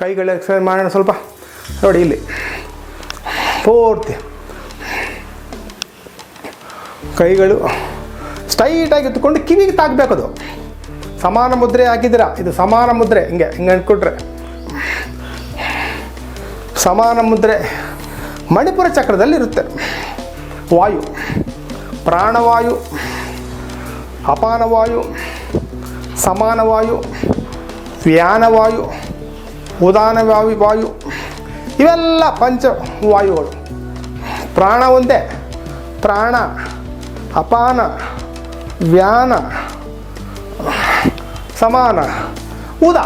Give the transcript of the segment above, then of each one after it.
ಕೈಗಳ ಎಕ್ಸರ್ಸೈಸ್ ಮಾಡೋಣ ಸ್ವಲ್ಪ. ನೋಡಿ ಇಲ್ಲಿ. ಪೂರ್ತಿ. ಕೈಗಳು ಸ್ಟೈಟಾಗಿ ಎತ್ಕೊಂಡು ಕಿವಿಗೆ ತಾಗಬೇಕದು ಸಮಾನ ಮುದ್ರೆ ಹಾಕಿದ್ದೀರಾ? ಇದು ಸಮಾನ ಮುದ್ರೆ. ಹಿಂಗೆ ಹಿಂಗೆ ಅಂದ್ಕೊಟ್ರೆ. ಸಮಾನ ಮುದ್ರೆ ಮಣಿಪುರ ಚಕ್ರದಲ್ಲಿ ಇರುತ್ತೆ. ವಾಯು. ಪ್ರಾಣವಾಯು, ಅಪಾನವಾಯು, ಸಮಾನವಾಯು, ವ್ಯಾನವಾಯು ಉದಾನವಾಯು ವಾಯು. ವಾಯು ಇವೆಲ್ಲ ಪಂಚ ವಾಯುಗಳು. ಪ್ರಾಣ ಒಂದೇ. ಪ್ರಾಣ, ಅಪಾನ, ವ್ಯಾನ, ಸಮಾನ. ಉದ.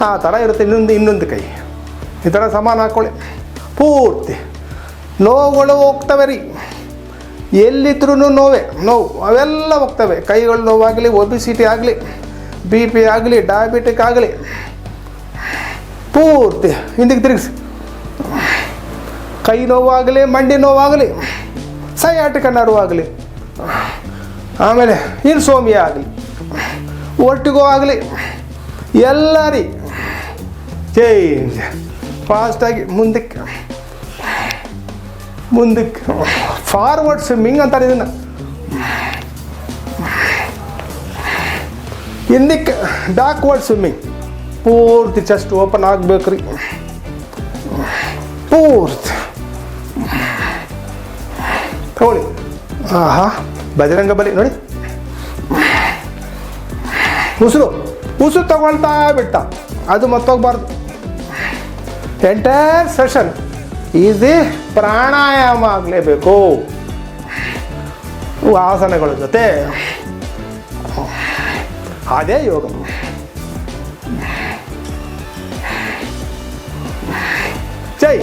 ಆ ಥರ ಇರುತ್ತೆ ಇನ್ನೊಂದು ಇನ್ನೊಂದು ಕೈ. ಈ ಥರ ಸಮಾನ ಹಾಕ್ಕೊಳ್ಳಿ ಪೂರ್ತಿ. ನೋವುಗಳು ಹೋಗ್ತವೆ ರೀ. ಎಲ್ಲಿದ್ರೂ ನೋವೇ, ನೋವು. ಅವೆಲ್ಲ ಹೋಗ್ತವೆ. ಕೈಗಳು ನೋವಾಗಲಿ ಒಬಿಸಿಟಿ ಆಗಲಿ, ಬಿ ಪಿ ಆಗಲಿ, ಡಯಾಬಿಟಿಕ್ ಆಗಲಿ. ಪೂರ್ತಿ ಹಿಂದಕ್ಕೆ ತಿರುಗಿಸಿ. ಕೈ ನೋವಾಗಲಿ, ಮಂಡಿ ನೋವಾಗಲಿ, ಸಯಾಟಿಕ ಆಗಲಿ, ಆಮೇಲೆ ಇನ್ಸೋಮಿಯಾ ಆಗಲಿ, ಒಟ್ಟಿಗೋ ಆಗಲಿ, ಎಲ್ಲ ರೀ. ಚೇಂಜ್ ಫಾಸ್ಟಾಗಿ ಮುಂದಕ್ಕೆ ಮುಂದಕ್ಕೆ. ಫಾರ್ವರ್ಡ್ ಸ್ವಿಮ್ಮಿಂಗ್ ಅಂತಾರೆ ಇದನ್ನು. ಹಿಂದಕ್ಕೆ ಬ್ಯಾಕ್ವರ್ಡ್ ಸ್ವಿಮ್ಮಿಂಗ್ ಪೂರ್ತಿ ಚೆಸ್ಟ್ ಓಪನ್ ಆಗ್ಬೇಕು ರೀ ಪೂರ್ತಿ. ತಗೊಳ್ಳಿ. ಆಹಾ, ಬಜರಂಗ ಬಲಿ, ನೋಡಿ. ಉಸಿರು ಉಸಿರು ತಗೊಳ್ತಾ ಬಿಟ್ಟ. ಅದು ಮತ್ತೋಗ್ಬಾರ್ದು. ಎಂಟೈರ್ ಸೆಷನ್ ಈಸಿ ಪ್ರಾಣಾಯಾಮ ಆಗಲೇಬೇಕು. ಆಸನಗಳ ಜೊತೆ. ಅದೇ ಯೋಗ. ಜೈ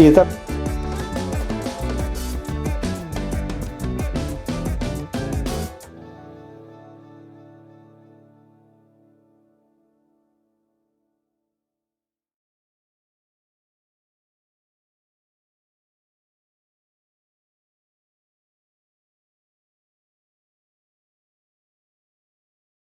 ಈ ಥರ